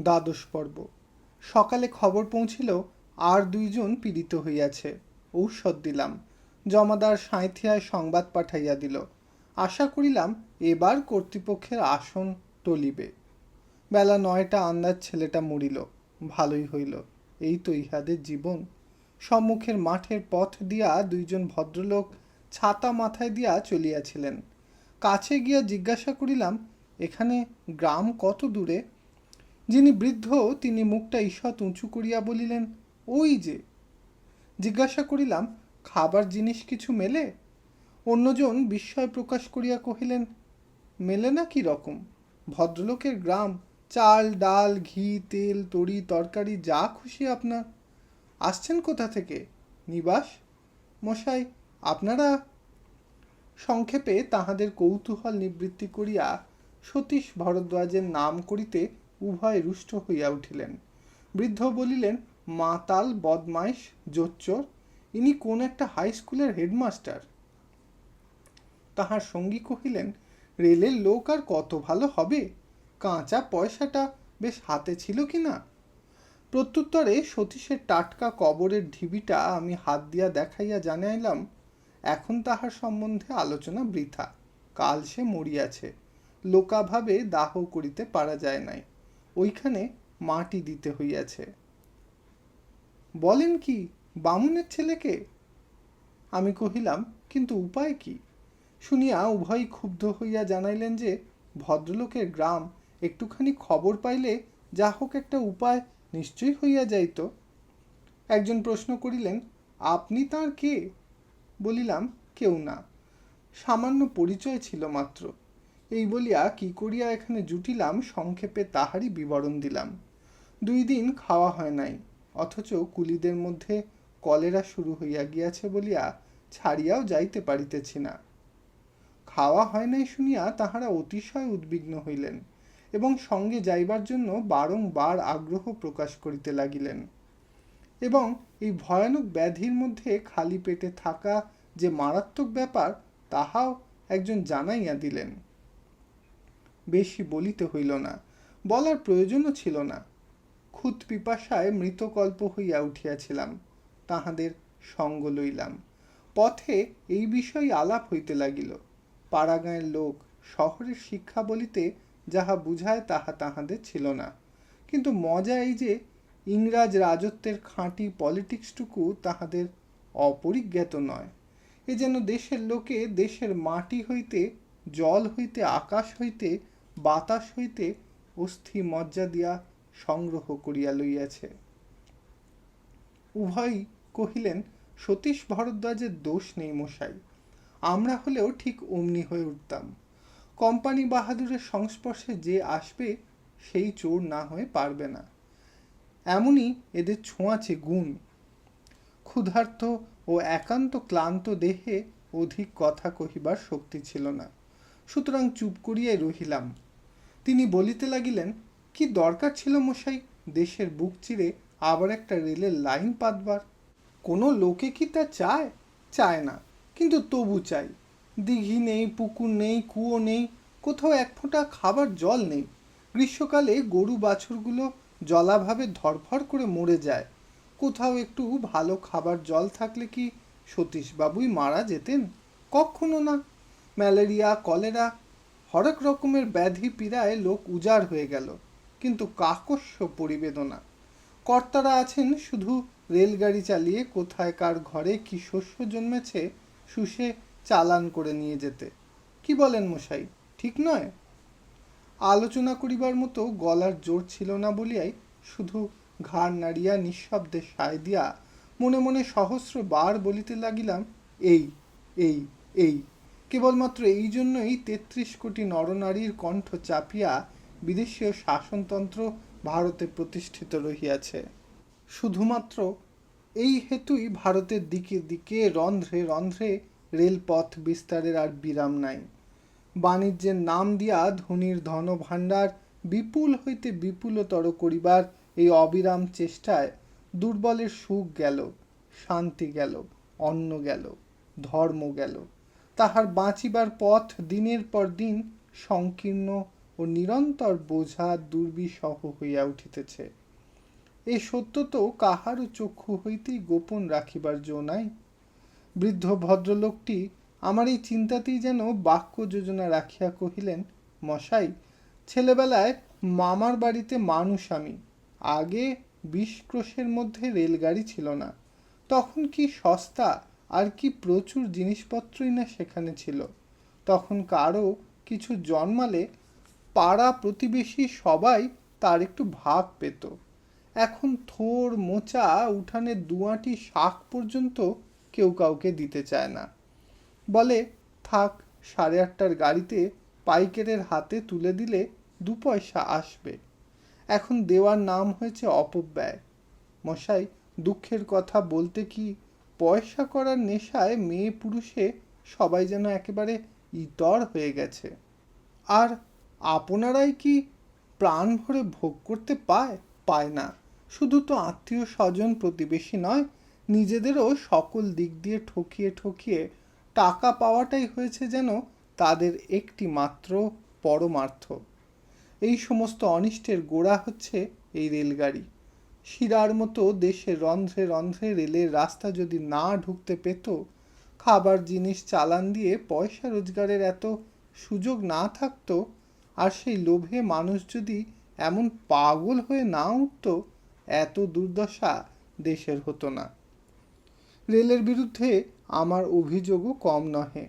দ্বাদশ পর্ব। সকালে খবর পৌঁছিল, আর দুইজন পীড়িত হইয়াছে। ঔষধ দিলাম। জমাদার সাঁথিয়ায় সংবাদ পাঠাইয়া দিল। আশা করিলাম এবার কর্তৃপক্ষের আসন টলিবে। বেলা নয়টা আন্দাজ ছেলেটা মরিল। ভালোই হইল। এই তো ইহাদের জীবন। সম্মুখের মাঠের পথ দিয়া দুইজন ভদ্রলোক ছাতা মাথায় দিয়া চলিয়াছিলেন। কাছে গিয়া জিজ্ঞাসা করিলাম, এখানে গ্রাম কত দূরে? যিনি বৃদ্ধ, তিনি মুখটা ঈষৎ উঁচু করিয়া বলিলেন, ওই যে। জিজ্ঞাসা করিলাম, খাবার জিনিস কিছু মেলে? অন্যজন বিস্ময় প্রকাশ করিয়া কহিলেন, মেলে না কি রকম? ভদ্রলোকের গ্রাম, চাল, ডাল, ঘি, তেল, তরি, তরকারি, যা খুশি আপনার। আসছেন কোথা থেকে? নিবাস? মশাই, আপনারা? সংক্ষেপে তাহাদের কৌতূহল নিবৃত্তি করিয়া সতীশ ভরদ্বাজের নাম করিতে উভয় রুষ্ট হইয়া উঠিলেন। বৃদ্ধ বলিলেন, মাতাল, বদমাইশ, জোচ্চর, ইনি কোন একটা হাই স্কুলের হেডমাস্টার তাহার সঙ্গী কহিলেন, রেলের লোক আর কত ভালো হবে? কাঁচা পয়সাটা বেশ হাতে ছিল কি না? প্রত্যুত্তরে সতীশের টাটকা কবরের ঢিবিটা আমি হাত দিয়া দেখাইয়া জানাইলাম, এখন তাহার সম্বন্ধে আলোচনা বৃথা, কাল সে মরিয়াছে, লোকাভাবে দাহ করিতে পারা যায় নাই। ওইখানে মাটি দিতে হইয়াছে। বলেন কি, বামুনের ছেলেকে? আমি কহিলাম, কিন্তু উপায় কি? শুনিয়া উভয়ই ক্ষুব্ধ হইয়া জানাইলেন যে, ভদ্রলোকের গ্রাম, একটুখানি খবর পাইলে যা হোক একটা উপায় নিশ্চয়ই হইয়া যাইত। একজন প্রশ্ন করিলেন, আপনি তার কে? বলিলাম, কেউ না, সামান্য পরিচয় ছিল মাত্র। এই বলিয়া কি করিয়া এখানে জুটিলাম, সংক্ষেপে তাহারই বিবরণ দিলাম। দুই দিন খাওয়া হয় নাই, অথচ কুলিদের মধ্যে কলেরা শুরু হইয়া গিয়াছে বলিয়া ছাড়িয়াও যাইতে পারিতেছি না। খাওয়া হয় নাই শুনিয়া তাহারা অতিশয় উদ্বিগ্ন হইলেন এবং সঙ্গে যাইবার জন্য বারংবার আগ্রহ প্রকাশ করিতে লাগিলেন। এবং এই ভয়ানক ব্যাধির মধ্যে খালি পেটে থাকা যে মারাত্মক ব্যাপার, তাহাও একজন জানাইয়া দিলেন। বেশি বলিতে হইল না, বলার প্রয়োজনও ছিল না। খুদ পিপাসায় মৃতকল্প হইয়া উঠিয়াছিলাম, তাহাদের সঙ্গ লইলাম। পথে এই বিষয়ে আলাপ হইতে লাগিল। পাড়াগাঁয়ের লোক শহরের শিক্ষা বলিতে যাহা বুঝায় তাহা তাহাদের ছিল না। কিন্তু মজা এই যে, ইংরাজ রাজত্বের খাঁটি পলিটিক্সটুকু তাহাদের অপরিজ্ঞাত নয়। এ যেন দেশের লোকে দেশের মাটি হইতে, জল হইতে, আকাশ হইতে বাতাস হইতে অস্থি মজ্জা দিয়া সংগ্রহ করিয়া লইয়াছে। উভয়ই কহিলেন, সতীশ ভরদ্বাজের দোষ নেই মশাই। আমরা হলেও ঠিক অমনি হয়ে উঠতাম। কোম্পানি বাহাদুরের সংস্পর্শে যে আসবে, সেই চোর না হয়ে পারবে না। এমনই এদের ছোঁয়াচে গুণ। ক্ষুধার্ত ও একান্ত ক্লান্ত দেহে অধিক কথা কহিবার শক্তি ছিল না। সুতরাং চুপ করিয়াই রহিলাম। তিনি বলিতে লাগিলেন, কি দরকার ছিল মশাই? দেশের বুক চিরে আবার একটা রেলের লাইন পাতবার। কোনো লোকে কি তা চায়? চায় না, কিন্তু তবু চাই। দিঘি নেই, পুকুর নেই, কুয়ো নেই, কোথাও এক ফোঁটা খাবার জল নেই। গ্রীষ্মকালে গরু বাছুরগুলো জলাভাবে ধরফর করে মরে যায়। কোথাও একটু ভালো খাবার জল থাকলে কি সতীশবাবুই মারা যেতেন? কখনো না। ম্যালেরিয়া, কলেরা হরেক রকমের ব্যাধি পীড়ায় লোক উজাড় হয়ে গেল, কিন্তু কাকস্য পরিবেদনা। কর্তারা আছেন শুধু রেলগাড়ি চালিয়ে কোথায় কার ঘরে কি শস্য জন্মেছে শুষে চালান করে নিয়ে যেতে। কি বলেন মশাই, ঠিক নয়? আলোচনা করিবার মতো গলার জোর ছিল না বলিয়াই শুধু ঘাড় নাড়িয়া নিঃশব্দে সায় দিয়া মনে মনে সহস্র বার বলিতে লাগিলাম, এই এই এই কেবলমাত্র এই জন্যই তেত্রিশ কোটি নরনারীর কণ্ঠ চাপিয়া বিদেশীয় শাসনতন্ত্র ভারতে প্রতিষ্ঠিত রহিয়াছে। শুধুমাত্র এই হেতুই ভারতের দিকে দিকে রন্ধ্রে রন্ধ্রে রেলপথ বিস্তারের আর বিরাম নাই। বাণিজ্যের নাম দিয়া ধনির ধনভাণ্ডার বিপুল হইতে বিপুলতর করিবার এই অবিরাম চেষ্টায় দুর্বলের সুখ গেল, শান্তি গেল, অন্ন গেল, ধর্ম গেল। তাহার বাঁচিবার পথ দিনের পর দিন সংকীর্ণ ও নিরন্তর বোঝা দুর্বিসহ হইয়া উঠিতেছে। এই সত্য তো কাহারও চক্ষু হইতেই গোপন রাখিবার জো নাই। বৃদ্ধ ভদ্রলোকটি আমার এই চিন্তাতেই যেন বাক্য যোজনা রাখিয়া কহিলেন, মশাই, ছেলেবেলায় মামার বাড়িতে মানুষ আমি। আগে বিশ ক্রোশের মধ্যে রেলগাড়ি ছিল না। তখন কি সস্তা আর কি প্রচুর জিনিসপত্রই না সেখানে ছিল। তখন কারও কিছু জন্মালে পাড়া প্রতিবেশী সবাই তার একটু ভাগ পেত। এখন থোর, মোচা, উঠানে দুয়াটি শাক পর্যন্ত কেউ কাউকে দিতে চায় না। বলে, থাক, সাড়ে আটটার গাড়িতে পাইকারের হাতে তুলে দিলে দু পয়সা আসবে। এখন দেওয়ার নাম হয়েছে অপব্যয়। মশাই, দুঃখের কথা বলতে কি পয়সা করার নেশায় মেয়ে পুরুষে সবাই যেন একেবারে ইতর হয়ে গেছে। আর আপনারাই কি প্রাণ ভরে ভোগ করতে পায়? পায় না। শুধু তো আত্মীয় স্বজন প্রতিবেশী নয়, নিজেদেরও সকল দিক দিয়ে ঠকিয়ে ঠকিয়ে টাকা পাওয়াটাই হয়েছে যেন তাদের একটি মাত্র পরমার্থ। এই সমস্ত অনিষ্টের গোড়া হচ্ছে এই রেলগাড়ি। শিরার মতো দেশের রন্ধ্রে রন্ধ্রে রেলের রাস্তা যদি না ঢুকতে পেত, খাবার জিনিস চালান দিয়ে পয়সা রোজগারের এত সুযোগ না থাকতো, আর সেই লোভে মানুষ যদি এমন পাগল হয়ে না উঠত, এত দুর্দশা দেশের হতো না। রেলের বিরুদ্ধে আমার অভিযোগও কম নহে।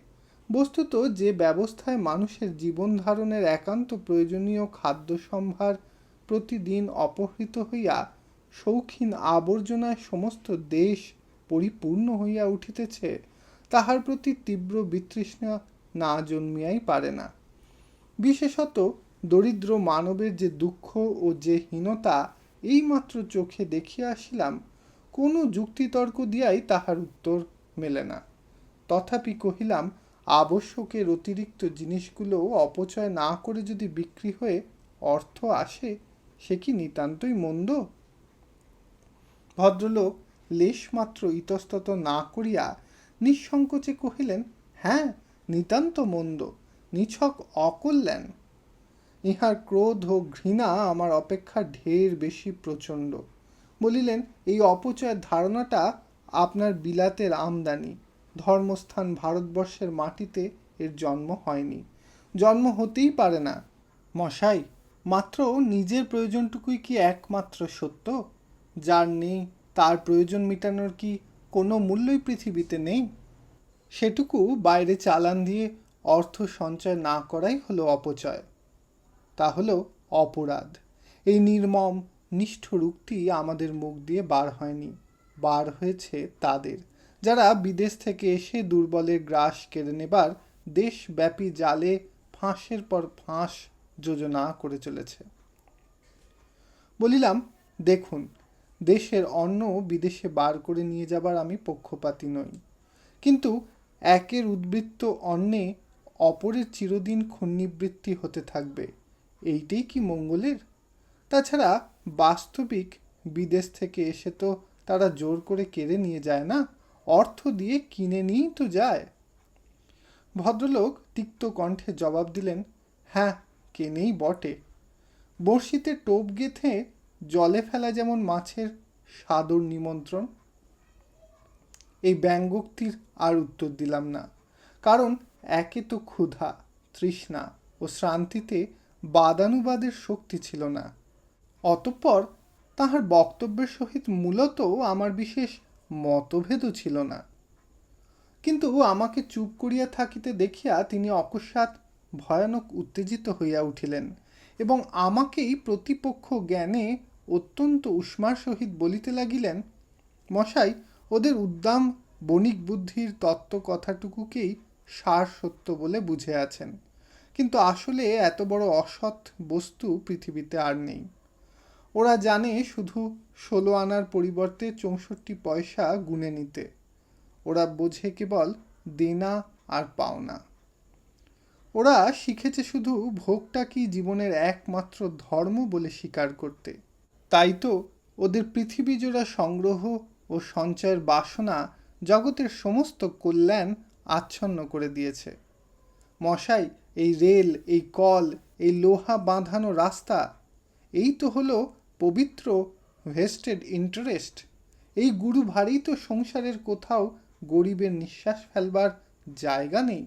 বস্তুত যে ব্যবস্থায় মানুষের জীবন ধারণের একান্ত প্রয়োজনীয় খাদ্য সম্ভার প্রতিদিন অপহৃত হইয়া শৌখিন আবর্জনায় সমস্ত দেশ পরিপূর্ণ হইয়া উঠিতেছে, তাহার প্রতি তীব্র বিতৃষ্ণা না জন্মিয়াই পারে না। বিশেষত দরিদ্র মানবের যে দুঃখ ও যে হীনতা, এইমাত্র চোখে দেখিয়া আসিলাম, কোনো যুক্তিতর্ক দিয়াই তাহার উত্তর মেলে না। তথাপি কহিলাম, আবশ্যকের অতিরিক্ত জিনিসগুলো অপচয় না করে যদি বিক্রি হয়ে অর্থ আসে, সে কি নিতান্তই মন্দ? ভদ্রলোক লেশমাত্র ইতস্তত না করিয়া নিঃসংকোচে কহিলেন হ্যাঁ নিতান্ত মন্দ, নিছক অকল্যাণ। ইহার ক্রোধ ও ঘৃণা আমার অপেক্ষা ঢের বেশি প্রচণ্ড। বলিলেন, এই অপচয়ের ধারণাটা আপনার বিলাতের আমদানি। ধর্মস্থান ভারতবর্ষের মাটিতে এর জন্ম হয়নি। জন্ম হতেই পারে না। মশাই, মাত্র নিজের প্রয়োজনটুকুই কি একমাত্র সত্য? যার নেই, তার প্রয়োজন মেটানোর কি কোনো মূল্যই পৃথিবীতে নেই? সেটুকু বাইরে চালান দিয়ে অর্থ সঞ্চয় না করাই হলো অপচয়। তা হলো অপরাধ। এই নির্মম নিষ্ঠুর উক্তি আমাদের মুখ দিয়ে বার হয়নি। বার হয়েছে তাদের, যারা বিদেশ থেকে এসে দুর্বলের গ্রাস কেড়ে নেবার দেশব্যাপী জালে ফাঁসের পর ফাঁস যোজনা করে চলেছে। বলিলাম, দেখুন দেশের অন্ন বিদেশে বার করে নিয়ে যাবার আমি পক্ষপাতী নই। কিন্তু একের উদ্বৃত্ত অন্নে অপরের চিরদিন খন্নিবৃত্তি হতে থাকবে, এইটাই কি মঙ্গলের? তাছাড়া বাস্তবিক বিদেশ থেকে এসে তো তারা জোর করে কেড়ে নিয়ে যায় না, অর্থ দিয়ে কিনে নিয়েই তো যায়। ভদ্রলোক তিক্ত কণ্ঠে জবাব দিলেন হ্যাঁ কেনেই বটে। বড়শিতে টোপ গেথে জলে ফেলা যেমন মাছের সাদর নিমন্ত্রণ, এই ব্যঙ্গোক্তির আর উত্তর দিলাম না। কারণ একে তো ক্ষুধা, তৃষ্ণা ও শ্রান্তিতে বাদানুবাদের শক্তি ছিল না। অতঃপর তাহার বক্তব্যের সহিত মূলত আমার বিশেষ মতভেদও ছিল না। কিন্তু আমাকে চুপ করিয়া থাকিতে দেখিয়া তিনি অকস্মাৎ ভয়ানক উত্তেজিত হইয়া উঠিলেন। এবং আমাকেই প্রতিপক্ষ জ্ঞানে অত্যন্ত উষ্মার সহিত বলিতে লাগিলেন, মশাই, ওদের উদ্দাম বণিক বুদ্ধির তত্ত্ব কথাটুকুকেই সার সত্য বলে বুঝে আছেন। কিন্তু আসলে এত বড় অসৎ বস্তু পৃথিবীতে আর নেই। ওরা জানে শুধু ষোলো আনার পরিবর্তে চৌষট্টি পয়সা গুনে নিতে। ওরা বোঝে কেবল দেনা আর পাওনা। ওরা শিখেছে শুধু ভোগটা কি জীবনের একমাত্র ধর্ম বলে স্বীকার করতে। তাই তো ওদের পৃথিবী জোড়া সংগ্রহ ও সঞ্চয়ের বাসনা জগতের সমস্ত কল্যাণ আচ্ছন্ন করে দিয়েছে। মশাই, এই রেল, এই কল, এই লোহা বাঁধানো রাস্তা, এই তো হলো পবিত্র ভেস্টেড ইন্টারেস্ট। এই গুরু ভারেই তো সংসারের কোথাও গরিবের নিঃশ্বাস ফেলবার জায়গা নেই।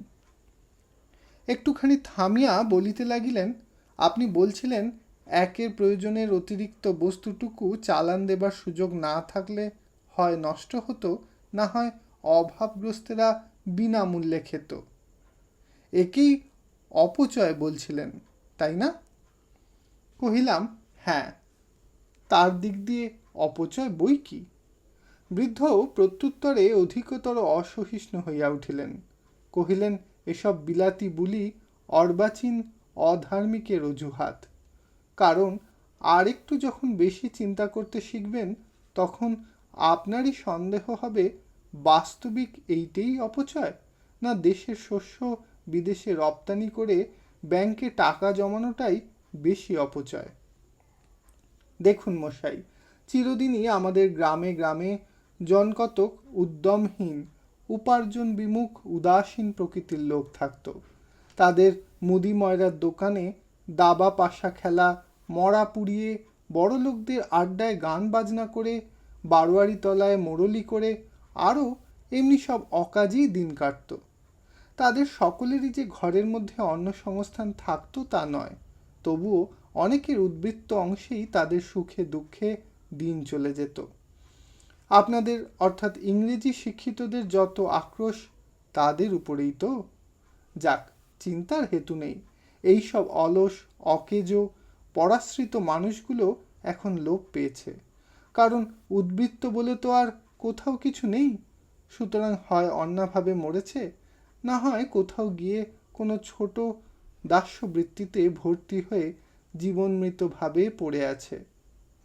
একটুখানি থামিয়া বলিতে লাগিলেন, আপনি বলছিলেন একের প্রয়োজনের অতিরিক্ত বস্তুটুকু চালান দেবার সুযোগ না থাকলে হয় নষ্ট হতো, না হয় অভাবগ্রস্তেরা বিনামূল্যে খেত। একেই অপচয় বলছিলেন, তাই না? কহিলাম হ্যাঁ তার দিক দিয়ে অপচয় বই কি? বৃদ্ধ প্রত্যুত্তরে অধিকতর অসহিষ্ণু হইয়া উঠিলেন। কহিলেন এসব বিলাতি বুলি অর্বাচীন অধার্মিকের অজুহাত। কারণ আর একটু যখন বেশি চিন্তা করতে শিখবেন, তখন আপনারই সন্দেহ হবে, বাস্তবিক এইটাই অপচয়? না দেশের শস্য বিদেশে রপ্তানি করে ব্যাংকে টাকা জমানোটাই বেশি অপচয়? দেখুন মশাই, চিরদিনই আমাদের গ্রামে গ্রামে জনকতক উদ্যমহীন উপার্জন বিমুখ, উদাসীন প্রকৃতির লোক থাকত। তাদের মুদি ময়রার দোকানে দাবা পাশা খেলা, মরা পুড়িয়ে বড় লোকদের আড্ডায় গান বাজনা করে, বারোয়ারি তলায় মোড়লি করে, আরও এমনি সব অকাজেই দিন কাটত। তাদের সকলেরই যে ঘরের মধ্যে অন্য সংস্থান থাকতো তা নয়, তবুও অনেকের উদ্বৃত্ত অংশেই তাদের সুখে দুঃখে দিন চলে যেত। আপনাদের, অর্থাৎ ইংরেজি শিক্ষিতদের যত আক্রোশ, তাদের উপরেই তো। যাক, চিন্তার হেতু নেই। এই সব অলস, অকেজো, পরাশ্রিত মানুষগুলো এখন লোপ পেয়েছে। কারণ উদ্বৃত্ত বলে তো আর কোথাও কিছু নেই। সুতরাং হয় অন্যভাবে মরেছে, না হয় কোথাও গিয়ে কোনো ছোট দাস্যবৃত্তিতে ভর্তি হয়ে জীবনমৃতভাবে পড়ে আছে।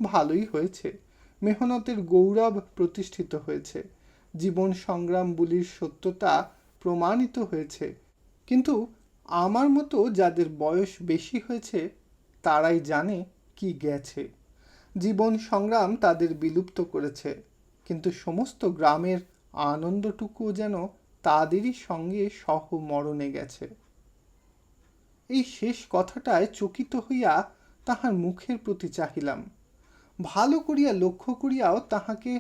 ভালোই হয়েছে। মেহনতের গৌরব প্রতিষ্ঠিত হয়েছে। জীবন সংগ্রামগুলির সত্যতা প্রমাণিত হয়েছে। কিন্তু আমার মতো যাদের বয়স বেশি হয়েছে, তারাই জানে কি গেছে। জীবন সংগ্রাম তাদের বিলুপ্ত করেছে। কিন্তু সমস্ত গ্রামের আনন্দটুকুও যেন তাদেরই সঙ্গে সহ মরণে গেছে। এই শেষ কথাটায় চকিত হইয়া তাহার মুখের প্রতি চাহিলাম। ভালো করিয়া লক্ষ্য করিয়াও তাহাকে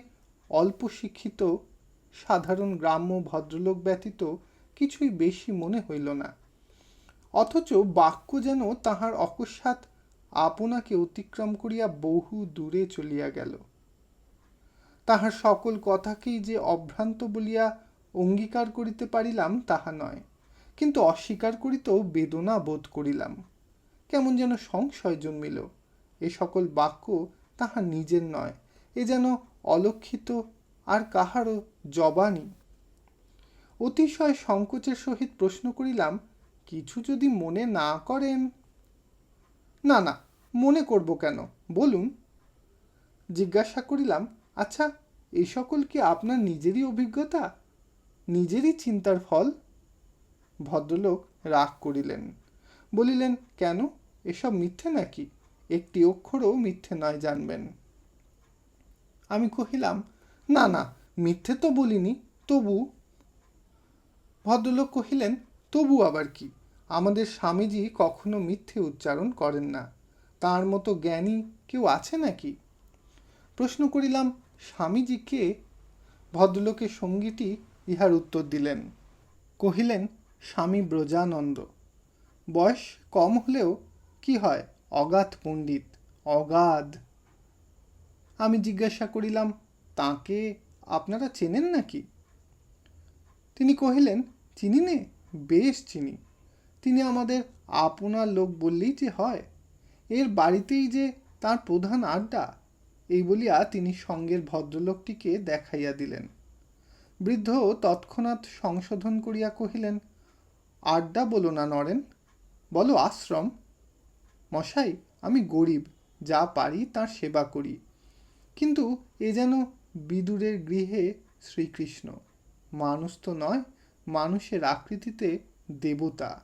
অল্প শিক্ষিত, সাধারণ গ্রাম্য ভদ্রলোক ব্যতীত কিছুই বেশি মনে হইল না। অথচ বাক্য যেন তাহার অকস্মাৎ আপনাকে অতিক্রম করিয়া বহু দূরে চলিয়া গেল। তাহার সকল কথাকেই যে অভ্রান্ত বলিয়া অঙ্গীকার করিতে পারিলাম তাহা নয়, কিন্তু অস্বীকার করিতেও বেদনা বোধ করিলাম। কেমন যেন সংশয় জন্মিল, এ সকল বাক্য তাহার নিজের নয়, এ যেন অলক্ষিত আর কাহারও জবানি। অতিশয় সংকোচের সহিত প্রশ্ন করিলাম, কিছু যদি মনে না করেন? না না, মনে করব কেন? বলুন। জিজ্ঞাসা করিলাম আচ্ছা এই সকল কি আপনার নিজেরই অভিজ্ঞতা? নিজেরই চিন্তার ফল? ভদ্রলোক রাগ করিলেন, বলিলেন, কেন, এসব মিথ্যে নাকি? একটি অক্ষরও মিথ্যে নয় জানবেন। আমি কহিলাম, না না, মিথ্যে তো বলিনি, তবু ভদ্রলোক কহিলেন, তবু আবার কি? আমাদের স্বামীজি কখনো মিথ্যে উচ্চারণ করেন না। তার মতো জ্ঞানী কেউ আছে নাকি? প্রশ্ন করিলাম, স্বামীজি কে? ভদ্রলোকের সঙ্গীটি ইহার উত্তর দিলেন, কহিলেন, স্বামী ব্রজানন্দ। বয়স কম হলেও কি হয়? অগাধ পণ্ডিত, অগাধ। আমি জিজ্ঞাসা করিলাম, তাকে আপনারা চেনেন নাকি? তিনি কহিলেন, চিনি নে, বেশ চিনি। তিনি আমাদের আপনার লোক বললেই যে হয়। এর বাড়িতেই যে তার প্রধান আড্ডা, এই বলিয়া তিনি সঙ্গের ভদ্রলোকটিকে দেখাইয়া দিলেন। বৃদ্ধ তৎক্ষণাৎ সংশোধন করিয়া কহিলেন, আড্ডা বলো না নরেন, বলো আশ্রম। মশাই, আমি গরিব, যা পারি তার সেবা করি। কিন্তু এ যেন বিদুরের গৃহে শ্রীকৃষ্ণ। মানুষ তো নয়, মানুষের আকৃতিতে দেবতা।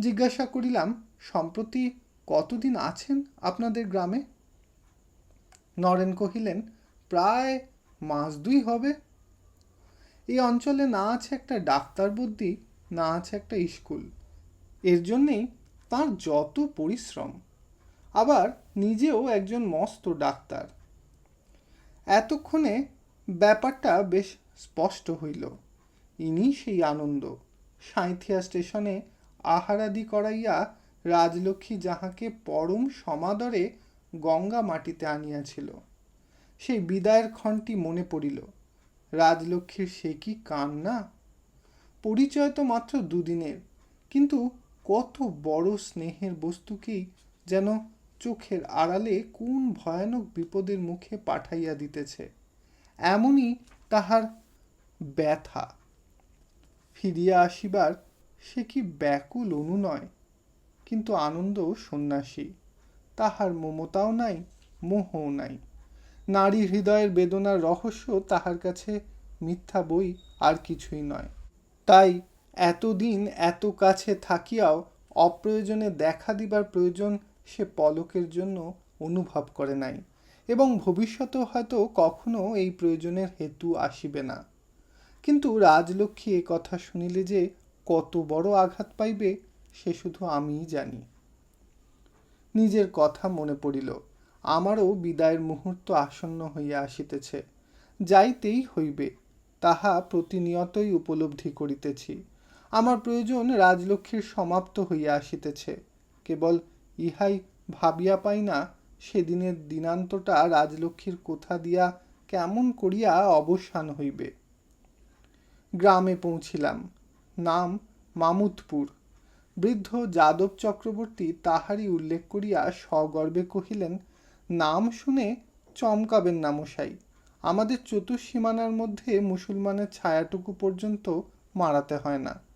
জিজ্ঞাসা করিলাম, সম্প্রতি কতদিন আছেন আপনাদের গ্রামে? নরেন কহিলেন, প্রায় মাস দুই হবে। এই অঞ্চলে না আছে একটা ডাক্তার বুদ্ধি, না আছে একটা স্কুল। এর জন্যেই তার যত পরিশ্রম, আবার নিজেও একজন মস্ত ডাক্তার। এতক্ষণে ব্যাপারটা বেশ স্পষ্ট হইল। ইনি সেই আনন্দ। সাঁইথিয়া স্টেশনে আহারাদি করাইয়া রাজলক্ষ্মী যাহাকে পরম সমাদরে গঙ্গা মাটিতে আনিয়াছিল, সেই বিদায়ের ক্ষণটি মনে পড়িল, রাজলক্ষ্মীর সে কি কান্না? পরিচয় তো মাত্র দুদিনের, কিন্তু কত বড় স্নেহের বস্তুকেই যেন চোখের আড়ালে কোন ভয়ানক বিপদের মুখে পাঠাইয়া দিতেছে। এমনই তাহার ব্যথা। ফিরিয়া আসিবার সে কি ব্যাকুল অনুনয় কিন্তু আনন্দ সন্ন্যাসী। তাহার মমতাও নাই, মোহও নাই। নারী হৃদয়ের বেদনার রহস্য তাহার কাছে মিথ্যা বই আর কিছুই নয়। তাই এতদিন এত কাছে থাকিয়াও অপ্রয়োজনে দেখা দিবার প্রয়োজন সে পলকের জন্য অনুভব করে নাই এবং ভবিষ্যতেও হয়তো কখনো এই প্রয়োজনের হেতু আসিবে না। কিন্তু রাজলক্ষ্মী এ কথা শুনিলে যে কত বড় আঘাত পাইবে, সে শুধু আমিই জানি। নিজের কথা মনে পড়িল, আমারও বিদায়ের মুহূর্ত আসন্ন হইয়া আসিতেছে, যাইতেই হইবে, তাহা প্রতিনিয়তই উপলব্ধি করিতেছি। আমার প্রয়োজন রাজলক্ষ্মীর সমাপ্ত হইয়া আসিতেছে। কেবল ইহাই ভাবিয়া পাই না, সেদিনের দিনান্তটা রাজলক্ষ্মীর কোথা দিয়া কেমন করিয়া অবসান হইবে। গ্রামে পৌঁছিলাম। নাম মামুদপুর। বৃদ্ধ যাদব চক্রবর্তী তাহারই উল্লেখ করিয়া সগর্বে কহিলেন, নাম শুনে চমকাবেন না মশাই। আমাদের চতুর্সীমানার মধ্যে মুসলমানের ছায়াটুকু পর্যন্ত মারাতে হয় না।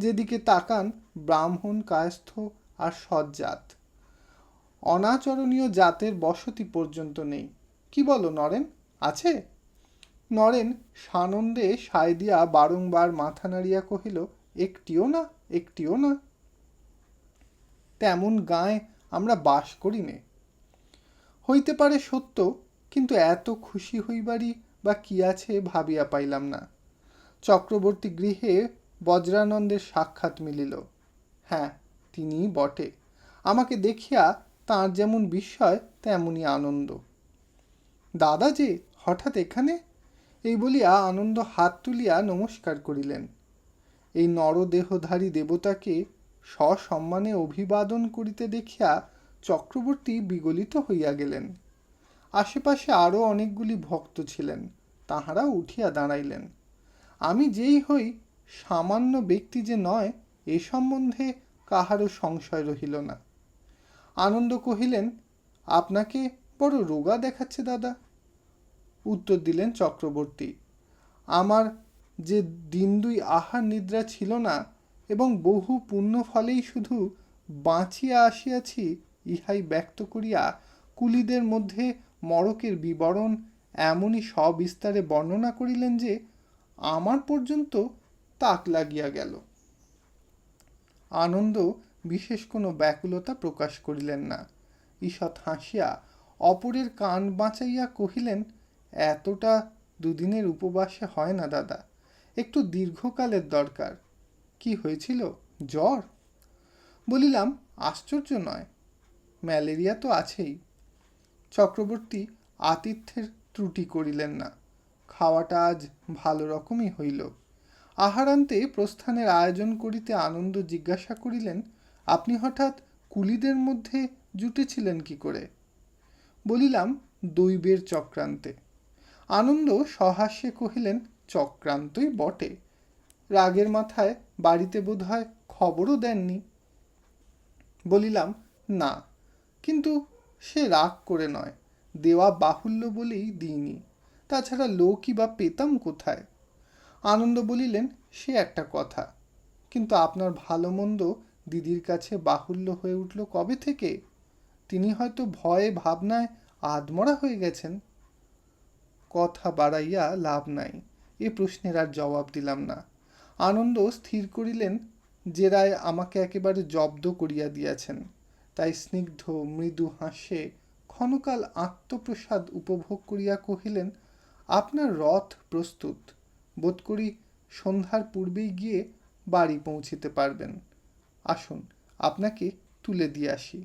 যেদিকে তাকান, ব্রাহ্মণ, কায়স্থ আর সজ্জাত অনাচরণীয় জাতের বসতি পর্যন্ত নেই। কি বলো, নরেন? আছে? নরেন সানন্দে সায় দিয়া বারংবার মাথা নাড়িয়া কহিল, একটিও না একটিও না। তেমন গায়ে আমরা বাস করি নে। হইতে পারে সত্য, কিন্তু এত খুশি হইবারই বা কি আছে ভাবিয়া পাইলাম না। চক্রবর্তী গৃহে বজ্রানন্দের সাক্ষাৎ মিলিল। হ্যাঁ তিনি বটে। আমাকে দেখিয়া তার যেমন বিস্ময় তেমনই আনন্দ। দাদা যে, হঠাৎ এখানে? এই বলিয়া আনন্দ হাত তুলিয়া নমস্কার করিলেন। এই নরদেহধারী দেবতাকে সসম্মানে অভিবাদন করিতে দেখিয়া চক্রবর্তী বিগলিত হইয়া গেলেন। আশেপাশে আরও অনেকগুলি ভক্ত ছিলেন তাহারা উঠিয়া দাঁড়াইলেন। আমি যেই হই সামান্য ব্যক্তি যে নয়, এ সম্বন্ধে কাহারও সংশয় রহিল না। আনন্দ কহিলেন, আপনাকে বড় রোগা দেখাচ্ছে দাদা। উত্তর দিলেন চক্রবর্তী, আমার যে দিন দুই আহার নিদ্রা ছিল না এবং বহু পুণ্য ফলেই শুধু বাঁচিয়া আসিয়াছি, ইহাই ব্যক্ত করিয়া কুলিদের মধ্যে মরকের বিবরণ এমনই সবিস্তারে বর্ণনা করিলেন যে, আমার পর্যন্ত তাক লাগিয়া গেল। আনন্দ বিশেষ কোনো ব্যাকুলতা প্রকাশ করিলেন না। ঈষৎ হাসিয়া অপরের কান বাঁচাইয়া কহিলেন, এতটা দুদিনের উপবাসে হয় না দাদা, একটু দীর্ঘকালের দরকার। কি হয়েছিল? জ্বর? বলিলাম, আশ্চর্য নয়, ম্যালেরিয়া তো আছেই। চক্রবর্তী আতিথ্যের ত্রুটি করিলেন না, খাওয়াটা আজ ভালো রকমই হইল। আহারান্তে প্রস্থানের আয়োজন করিতে আনন্দ জিজ্ঞাসা করিলেন, আপনি হঠাৎ কুলিদের মধ্যে জুটেছিলেন কি করে? বলিলাম, দৈবের চক্রান্তে। আনন্দ সহাস্যে কহিলেন, চক্রান্তই বটে। রাগের মাথায় বাড়িতে বোধ হয় খবরও দেননি। বলিলাম, না, কিন্তু সে রাগ করে নয়, দেওয়া বাহুল্য বলেই দিইনি। তাছাড়া লোকই বা পেতাম কোথায়? আনন্দ বলিলেন, সে একটা কথা। কিন্তু আপনার ভালো মন্দ দিদির কাছে বাহুল্য হয়ে উঠল কবে থেকে? তিনি হয়তো ভয়ে ভাবনায় আদমরা হয়ে গেছেন। কথা বাড়াইয়া লাভ নাই, এ প্রশ্নের আর জবাব দিলাম না। আনন্দ স্থির করিলেন, যে রায় আমাকে একেবারে জব্দ করিয়া দিয়াছেন, তাই স্নিগ্ধ মৃদু হাসে ক্ষণকাল আত্মপ্রসাদ উপভোগ করিয়া কহিলেন, আপনার রথ প্রস্তুত। বোধ করি সন্ধ্যার পূর্বেই গিয়ে বাড়ি পৌঁছিতে পারবেন। আসুন, আপনাকে তুলে দিয়ে আসি।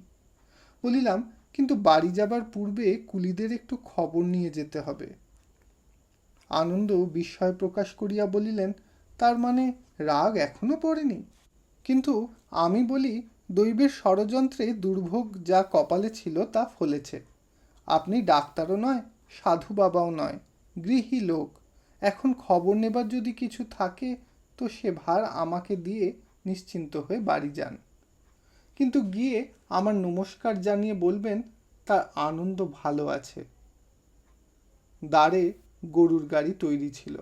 বলিলাম, কিন্তু বাড়ি যাবার পূর্বে কুলিদের একটু খবর নিয়ে যেতে হবে। আনন্দ বিস্ময় প্রকাশ করিয়া বলিলেন, তার মানে রাগ এখনও পড়েনি? কিন্তু আমি বলি, দৈবের ষড়যন্ত্রে দুর্ভোগ যা কপালে ছিল তা ফলেছে। আপনি ডাক্তারও নয়, সাধু বাবাও নয়, গৃহী লোক। এখন খবর নেবার যদি কিছু থাকে, তো সে ভার আমাকে দিয়ে নিশ্চিন্ত হয়ে বাড়ি যান। কিন্তু গিয়ে আমার নমস্কার জানিয়ে বলবেন, তার আনন্দ ভালো আছে। দ্বারে গরুর গাড়ি তৈরি ছিল।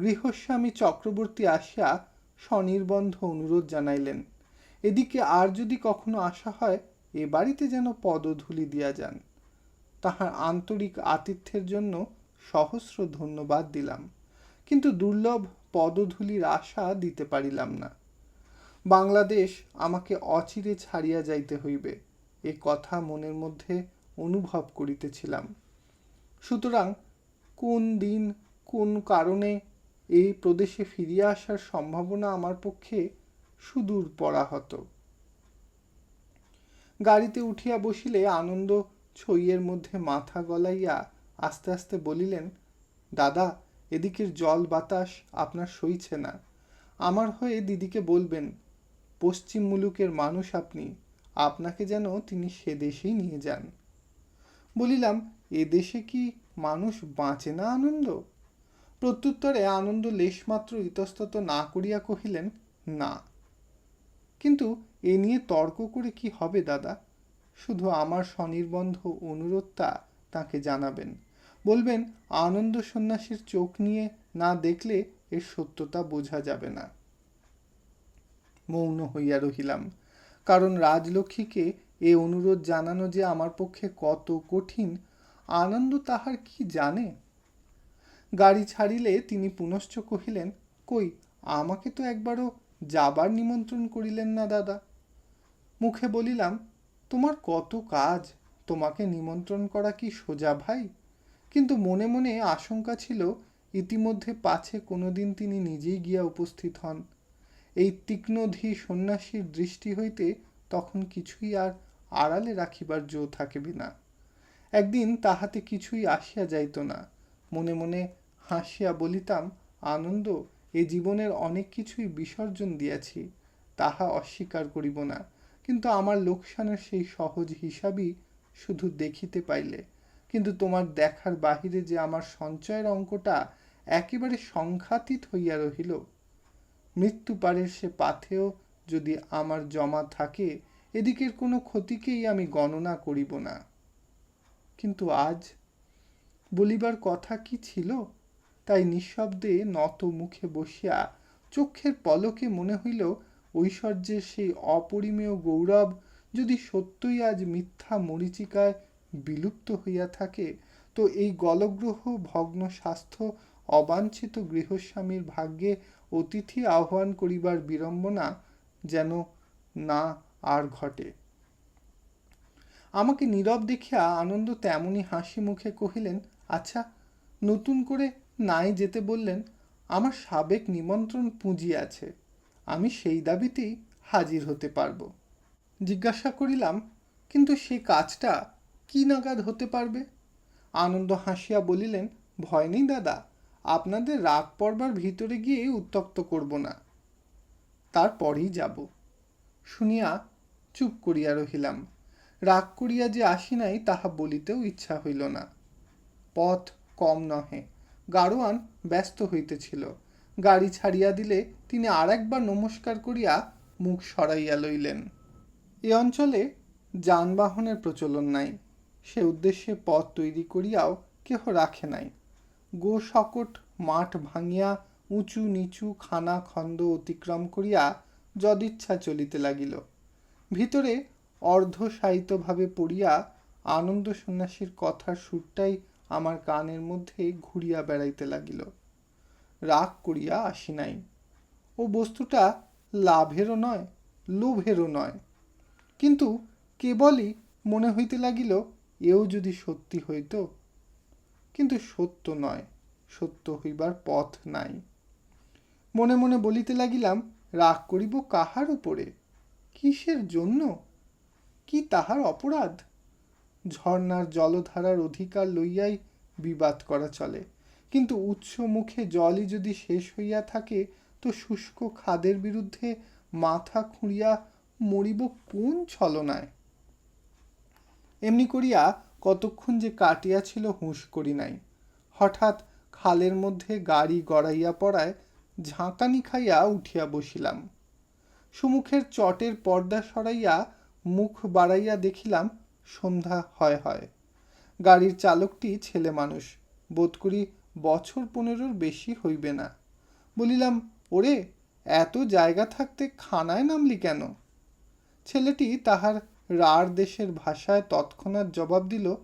গৃহস্বামী চক্রবর্তী আসিয়া স্বনির্বন্ধ অনুরোধ জানাইলেন, এদিকে আর যদি কখনো আসা হয়, এ বাড়িতে যেন পদধূলি দিয়া যান। তাহার আন্তরিক আতিথ্যের জন্য সহস্র ধন্যবাদ দিলাম, কিন্তু দুর্লভ পদধূলির আশা দিতে পারিলাম না। বাংলাদেশ আমাকে অচিরে ছাড়িয়া যাইতে হইবে, এ কথা মনের মধ্যে অনুভব করিতেছিলাম। সুতরাং কোন দিন, কোন কারণে এই প্রদেশে ফিরিয়া আসার সম্ভাবনা আমার পক্ষে সুদূর পরাহত। গাড়িতে উঠিয়া বসিলে আনন্দ ছইয়ের মধ্যে মাথা গলাইয়া আস্তে আস্তে বলিলেন, দাদা, এদিকের জল বাতাস আপনার সইছে না। আমার হয়ে দিদিকে বলবেন, পশ্চিম মুলুকের মানুষ আপনি, আপনাকে যেন তিনি সে দেশেই নিয়ে যান। বলিলাম, এ দেশে কি মানুষ বাঁচে না আনন্দ? প্রত্যুত্তরে আনন্দ লেশমাত্র ইতস্তত না করিয়া কহিলেন, না। কিন্তু এ নিয়ে তর্ক করে কি হবে দাদা? শুধু আমার স্বনির্বন্ধ অনুরোধটা তাকে জানাবেন। বলবেন, আনন্দ সন্ন্যাসীর চোখ নিয়ে না দেখলে এর সত্যতা বোঝা যাবে না। মৌন হইয়া রহিলাম। কারণ রাজলক্ষ্মীকে এ অনুরোধ জানানো যে আমার পক্ষে কত কঠিন, আনন্দ তাহার কি জানে? গাড়ি ছাড়িলে তিনি পুনশ্চ কহিলেন, কই, আমাকে তো একবারও যাবার নিমন্ত্রণ করিলেন না দাদা। মুখে বলিলাম, তোমার কত কাজ, তোমাকে নিমন্ত্রণ করা কি সোজা ভাই? কিন্তু মনে মনে আশঙ্কা ছিল ইতিমধ্যে পাছে কোনোদিন তিনি নিজেই গিয়া উপস্থিত হন। এই তীক্ষ্ণধী সন্ন্যাসীর দৃষ্টি হইতে তখন কিছুই আর আড়ালে রাখিবার জো থাকিবে না। একদিন তাহাতে কিছুই আসিয়া যাইত না। মনে মনে হাসিয়া বলিতাম, আনন্দ, এ জীবনের অনেক কিছুই বিসর্জন দিয়াছি, তাহা অস্বীকার করিব না। কিন্তু আমার লোকসানের সেই সহজ হিসাবই শুধু দেখিতে পাইলে। কিন্তু তোমার দেখার বাহিরে যে আমার সঞ্চয়ের অঙ্কটা একেবারে সংখ্যাতীত হইয়া রহিল। মৃত্যু পারের সে পাথেও যদি আমার জমা থাকে, এদিকের কোনো ক্ষতিকেই আমি গণনা করিব না। কিন্তু আজ বলিবার কথা কি ছিল? তাই নিঃশব্দে নত মুখে বসিয়া চক্ষের পলকে মনে হইল, ঐশ্বর্যের সেই অপরিমেয় গৌরব যদি সত্যই আজ মিথ্যা মরিচিকায় বিলুপ্ত হইয়া থাকে, তো এই গলগ্রহ, ভগ্ন স্বাস্থ্য, অবাঞ্ছিত গৃহস্বামীর ভাগ্যে অতিথি আহ্বান করিবার বিড়ম্বনা যেন না আর ঘটে। আমাকে নীরব দেখিয়া আনন্দ তেমনি হাসি মুখে কহিলেন আচ্ছা নতুন করে নাই যেতে বললেন, আমার সাবেক নিমন্ত্রণ পুঁজি আছে আমি সেই দাবিতেই হাজির হতে পারব। জিজ্ঞাসা করিলাম, কিন্তু সেই কাজটা কি নাগাদ হতে পারবে? আনন্দ হাসিয়া বলিলেন, ভয় নেই দাদা, আপনাদের রাগ পড়বার ভিতরে গিয়ে উত্তক্ত করব না। তারপরেই যাব। শুনিয়া চুপ করিয়া রহিলাম। রাগ করিয়া যে আসি নাই, তাহা বলিতেও ইচ্ছা হইল না। পথ কম নহে, গাড়োয়ান ব্যস্ত হইতেছিল। গাড়ি ছাড়িয়া দিলে তিনি আর একবার নমস্কার করিয়া মুখ সরাইয়া লইলেন। এ অঞ্চলে যানবাহনের প্রচলন নাই। সে উদ্দেশ্যে পথ তৈরি করিয়াও কেহ রাখে নাই। গো শকট মাঠ ভাঙিয়া উঁচু নিচু খানা খন্দ অতিক্রম করিয়া যদিচ্ছা চলিতে লাগিল। ভিতরে অর্ধসায়িতভাবে পড়িয়া আনন্দ সন্ন্যাসীর কথার সুরটাই আমার কানের মধ্যে ঘুরিয়া বেড়াইতে লাগিল। রাগ করিয়া আসি নাই। ও বস্তুটা লাভেরও নয়, লোভেরও নয়। কিন্তু কেবলই মনে হইতে লাগিল এও যদি সত্যি হইত কিন্তু সত্য নয়, সত্য হইবার পথ নাই। মনে মনে বলিতে লাগিলাম, রাগ করিব কাহার উপরে? কিসের জন্য? কি তাহার অপরাধ? ঝর্ণার জলধারার অধিকার লইয়াই বিবাদ করা চলে। কিন্তু উৎস মুখে জলই যদি শেষ হইয়া থাকে, তো শুষ্ক খাদের বিরুদ্ধে মাথা খুঁড়িয়া মরিব কোন ছলনায়? এমনি করিয়া কতক্ষণ যে কাটিয়াছিল হুঁশ করি নাই। হঠাৎ খালের মধ্যে গাড়ি গড়াইয়া পড়ায় ঝাঁকানি খাইয়া উঠিয়া বসিলাম। সুমুখের চটের পর্দা সরাইয়া মুখ বাড়াইয়া দেখিলাম সন্ধ্যা হয় হয়। গাড়ির চালকটি ছেলে মানুষ। বোধ করি বছর পনেরোর বেশি হইবে না। বলিলাম, ওরে, এত জায়গা থাকতে খানায় নামলি কেন? ছেলেটি তাহার রার দেশের ভাষায় তৎক্ষণাৎ জবাব দিল,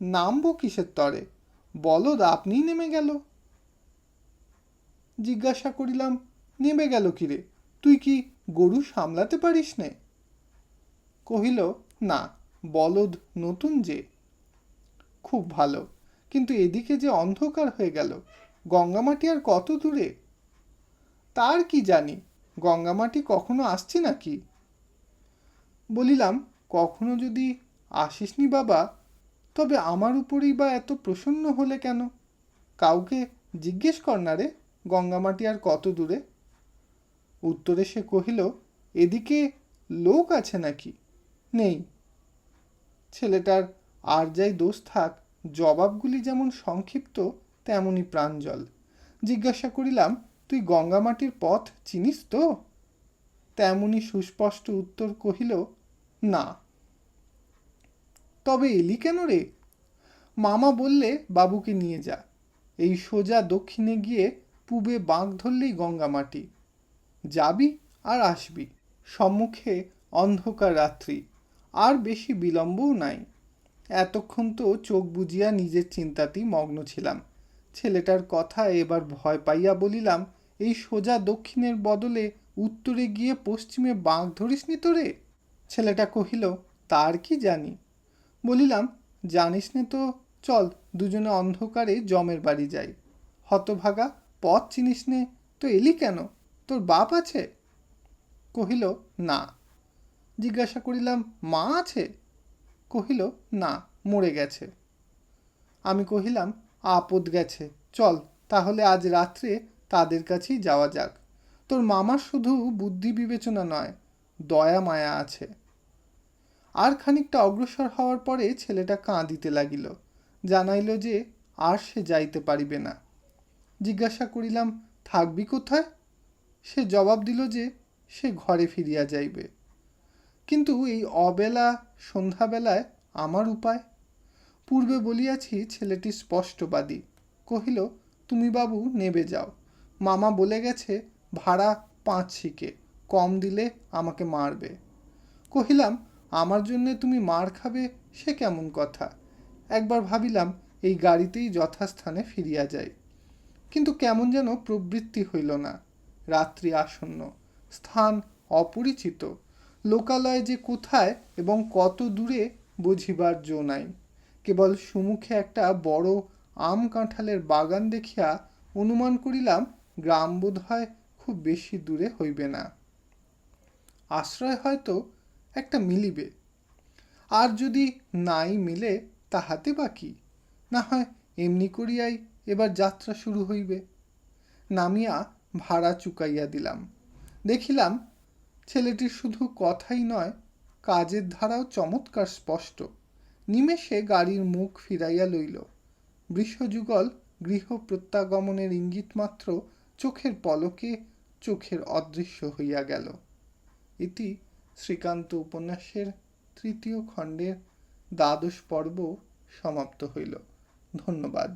নামবো কিসের তরে? বলদ আপনিই নেমে গেল। জিজ্ঞাসা করিলাম, নেমে গেল কিরে? তুই কি গরু সামলাতে পারিস নে? কহিল, না, বলদ নতুন যে। খুব ভালো, কিন্তু এদিকে যে অন্ধকার হয়ে গেল, গঙ্গামাটি আর কত দূরে? তার কি জানি, গঙ্গামাটি কখনো আসছে নাকি? বলিলাম কখনো যদি আসিসনি বাবা, তবে আমার উপরেই বা এত প্রসন্ন হলে কেন? কাউকে জিজ্ঞেস কর না রে, গঙ্গামাটি আর কত দূরে? উত্তরে সে কহিল, এদিকে লোক আছে নাকি? নেই। ছেলেটার আর যাই দোষ থাক, জবাবগুলি যেমন সংক্ষিপ্ত, তেমনই প্রাঞ্জল জিজ্ঞাসা করিলাম, তুই গঙ্গামাটির পথ চিনিস তো? তেমনি সুস্পষ্ট উত্তর কহিল, না। তবে এলি কেন রে? মামা বললে, বাবুকে নিয়ে যা। এই সোজা দক্ষিণে গিয়ে পূবে বাঁক ধরলেই গঙ্গামাটি যাবি আর আসবি, সম্মুখে অন্ধকার রাত্রি, আর বেশি বিলম্বও নাই। এতক্ষণ তো চোখ বুজিয়া নিজের চিন্তাতেই মগ্ন ছিলাম। ছেলেটার কথা এবার ভয় পাইয়া বলিলাম, এই সোজা দক্ষিণের বদলে উত্তরে গিয়ে পশ্চিমে বাঁক ধরিসনি তো রে? ছেলেটা কহিল, তার কি জানি? বলিলাম, জানিস নে তো, চল দুজনে অন্ধকারে জমের বাড়ি যাই। হতভাগা, পথ চিনিস নে, তো এলি কেন? তোর বাপ আছে? কহিল, না। জিজ্ঞাসা করিলাম, মা আছে? কহিল, না, মরে গেছে। আমি কহিলাম, আপদ গেছে, চল তাহলে আজ রাত্রে তাদের কাছেই যাওয়া যাক। তোর মামার শুধু বুদ্ধি বিবেচনা নয়, দয়া মায়া আছে। আর খানিকটা অগ্রসর হওয়ার পরে ছেলেটা কাঁদিতে লাগিল। জানাইল যে আর সে যাইতে পারিবে না। জিজ্ঞাসা করিলাম, থাকবি কোথায়? সে জবাব দিল যে সে ঘরে ফিরিয়া যাইবে। কিন্তু এই অবেলা, সন্ধ্যাবেলায় আমার উপায়? পূর্বে বলিয়াছি ছেলেটি স্পষ্টবাদী। কহিল, তুমি বাবু, নেবে যাও। মামা বলে গেছে, ভাড়া পাঁচ শিকে। কম দিলে আমাকে মারবে। কহিলাম আমার জন্যে তুমি মার খাবে, সে কেমন কথা? একবার ভাবিলাম, এই গাড়িতেই যথাস্থানে ফিরিয়া যাই। কিন্তু কেমন যেন প্রবৃত্তি হইল না। রাত্রি আসন্ন, স্থান অপরিচিত। লোকালয় যে কোথায় এবং কত দূরে বুঝিবার জো নাই। কেবল সুমুখে একটা বড় আম কাঁঠালের বাগান দেখিয়া অনুমান করিলাম, গ্রাম বোধ হয় খুব বেশি দূরে হইবে না। আশ্রয় হয়তো একটা মিলিবে। আর যদি নাই মিলে, তাহাতে বা কি? না হয় এমনি করিয়াই এবার যাত্রা শুরু হইবে। নামিয়া ভাড়া চুকাইয়া দিলাম। দেখিলাম ছেলেটির শুধু কথাই নয়, কাজের ধারাও চমৎকার স্পষ্ট। নিমেষে গাড়ির মুখ ফিরাইয়া লইল। বৃষযুগল গৃহ প্রত্যাগমনের ইঙ্গিত মাত্র চোখের পলকে চোখের অদৃশ্য হইয়া গেল। ইতি শ্রীকান্ত উপন্যাসের তৃতীয় খণ্ডের দ্বাদশ পর্ব সমাপ্ত হইল। ধন্যবাদ।